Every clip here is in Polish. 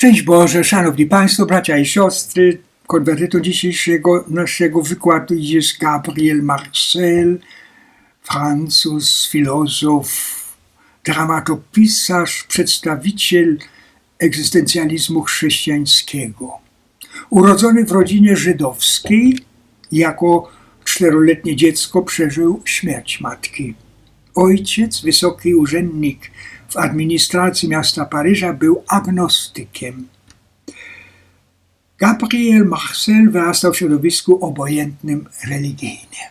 Szczęść Boże, Szanowni Państwo, bracia i siostry. Konwertytą dzisiejszego naszego wykładu jest Gabriel Marcel, Francuz, filozof, dramatopisarz, przedstawiciel egzystencjalizmu chrześcijańskiego. Urodzony w rodzinie żydowskiej, jako czteroletnie dziecko przeżył śmierć matki. Ojciec, wysoki urzędnik w administracji miasta Paryża, był agnostykiem. Gabriel Marcel wyrastał w środowisku obojętnym religijnie.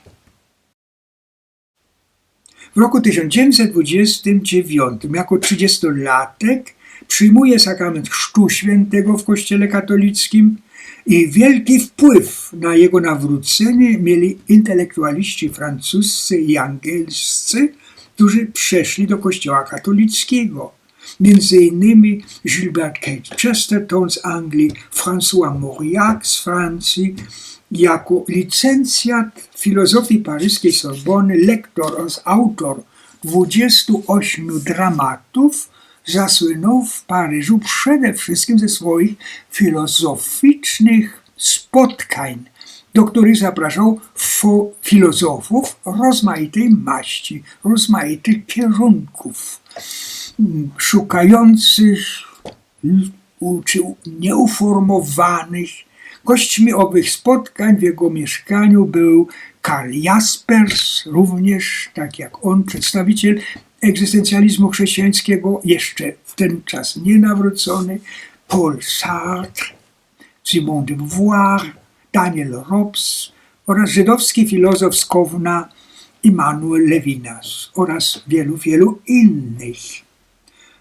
W roku 1929 jako 30-latek przyjmuje sakrament Chrztu Świętego w Kościele katolickim i wielki wpływ na jego nawrócenie mieli intelektualiści francuscy i angielscy, którzy przeszli do Kościoła katolickiego. Między innymi Gilbert Kate Chesterton z Anglii, François Mauriac z Francji, jako licencjat filozofii paryskiej Sorbony, lektor oraz autor 28 dramatów, zasłynął w Paryżu przede wszystkim ze swoich filozoficznych spotkań, do których zapraszał filozofów rozmaitej maści, rozmaitych kierunków, szukających czy nieuformowanych. Gośćmi owych spotkań w jego mieszkaniu był Karl Jaspers, również, tak jak on, przedstawiciel egzystencjalizmu chrześcijańskiego, jeszcze w ten czas nienawrócony, Paul Sartre, Simone de Beauvoir, Daniel Robs oraz żydowski filozof z Kowna Immanuel Levinas oraz wielu, wielu innych.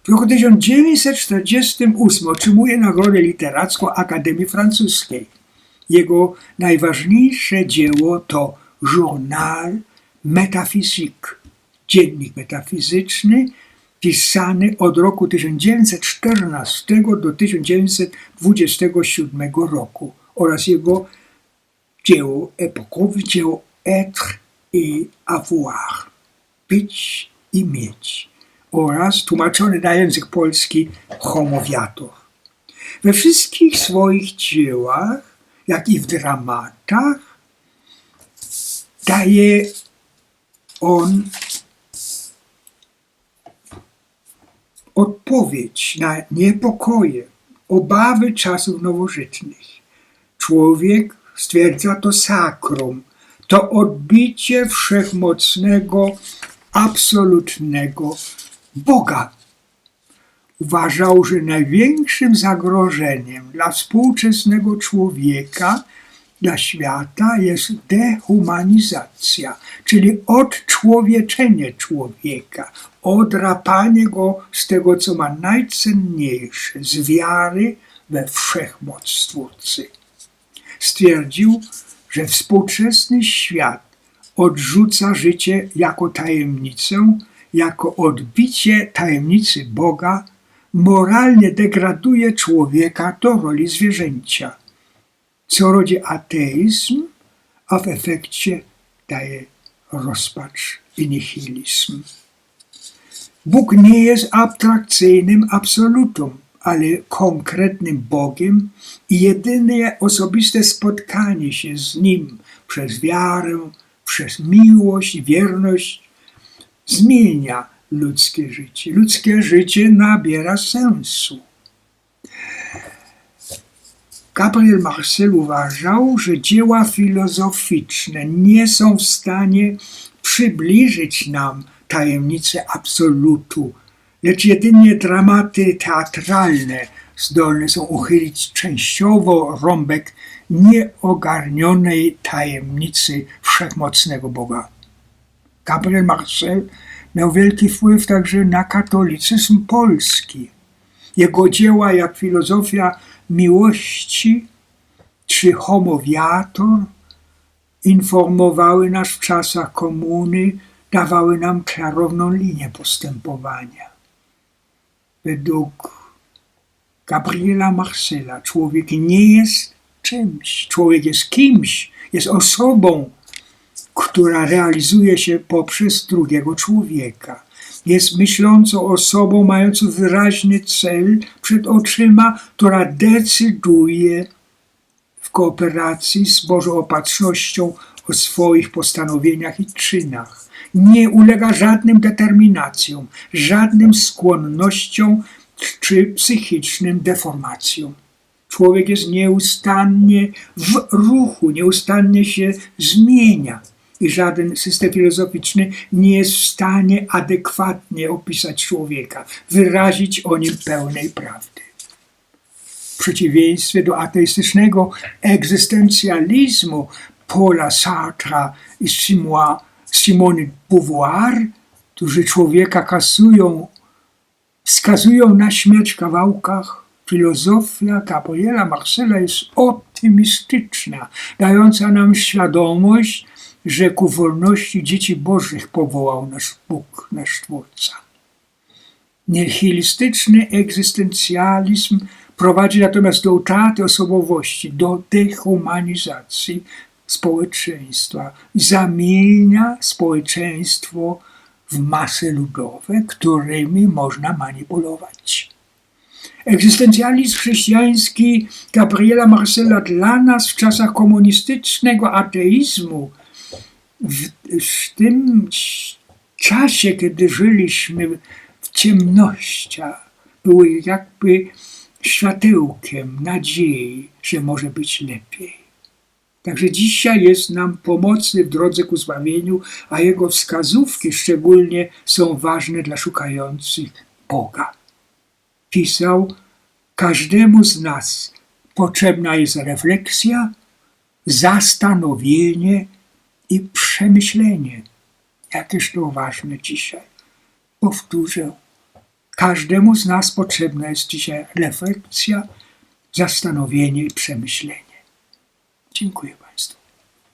W roku 1948 otrzymuje Nagrodę Literacką Akademii Francuskiej. Jego najważniejsze dzieło to Journal Metaphysique, dziennik metafizyczny, pisany od roku 1914 do 1927 roku oraz jego dzieło epokowe, dzieło être et avoir, być i mieć oraz tłumaczony na język polski homowiator. We wszystkich swoich dziełach, jak i w dramatach, daje on odpowiedź na niepokoje, obawy czasów nowożytnych. Człowiek, stwierdza to sakrum, to odbicie wszechmocnego, absolutnego Boga. Uważał, że największym zagrożeniem dla współczesnego człowieka, dla świata jest dehumanizacja, czyli odczłowieczenie człowieka, odrapanie go z tego, co ma najcenniejsze, z wiary we wszechmoc Stwórcy. Stwierdził, że współczesny świat odrzuca życie jako tajemnicę, jako odbicie tajemnicy Boga, moralnie degraduje człowieka do roli zwierzęcia, co rodzi ateizm, a w efekcie daje rozpacz i nihilizm. Bóg nie jest abstrakcyjnym absolutum, ale konkretnym Bogiem i jedyne osobiste spotkanie się z Nim przez wiarę, przez miłość wierność zmienia ludzkie życie. Ludzkie życie nabiera sensu. Gabriel Marcel uważał, że dzieła filozoficzne nie są w stanie przybliżyć nam tajemnicy absolutu, lecz jedynie dramaty teatralne zdolne są uchylić częściowo rąbek nieogarnionej tajemnicy wszechmocnego Boga. Gabriel Marcel miał wielki wpływ także na katolicyzm polski. Jego dzieła jak filozofia miłości czy homowiator informowały nas w czasach komuny, dawały nam klarowną linię postępowania. Według Gabriela Marcela. Człowiek nie jest czymś, człowiek jest kimś, jest osobą, która realizuje się poprzez drugiego człowieka. jest myślącą osobą mającą wyraźny cel przed oczyma, która decyduje w kooperacji z Bożą opatrznością o swoich postanowieniach i czynach. Nie ulega żadnym determinacjom, żadnym skłonnościom czy psychicznym deformacjom. Człowiek jest nieustannie w ruchu, nieustannie się zmienia i żaden system filozoficzny nie jest w stanie adekwatnie opisać człowieka, wyrazić o nim pełnej prawdy. W przeciwieństwie do ateistycznego egzystencjalizmu Paula Sartra i Simone Beauvoir, którzy człowieka kasują, wskazują na śmierć w kawałkach, filozofia Gabriela Marcela jest optymistyczna, dająca nam świadomość, że ku wolności dzieci bożych powołał nas Bóg, nasz Twórca. Nihilistyczny egzystencjalizm prowadzi natomiast do utraty osobowości, do dehumanizacji społeczeństwa, zamienia społeczeństwo w masy ludowe, którymi można manipulować. Egzystencjalizm chrześcijański Gabriela Marcela dla nas w czasach komunistycznego ateizmu, w, w tym czasie, kiedy żyliśmy w ciemnościach, były jakby światełkiem nadziei, że może być lepiej. Także dzisiaj jest nam pomocny w drodze ku zbawieniu, a jego wskazówki szczególnie są ważne dla szukających Boga. Pisał, każdemu z nas potrzebna jest refleksja, zastanowienie i przemyślenie. Jakież to ważne dzisiaj. Powtórzę, każdemu z nas potrzebna jest dzisiaj refleksja, zastanowienie i przemyślenie. Dziękuję Państwu.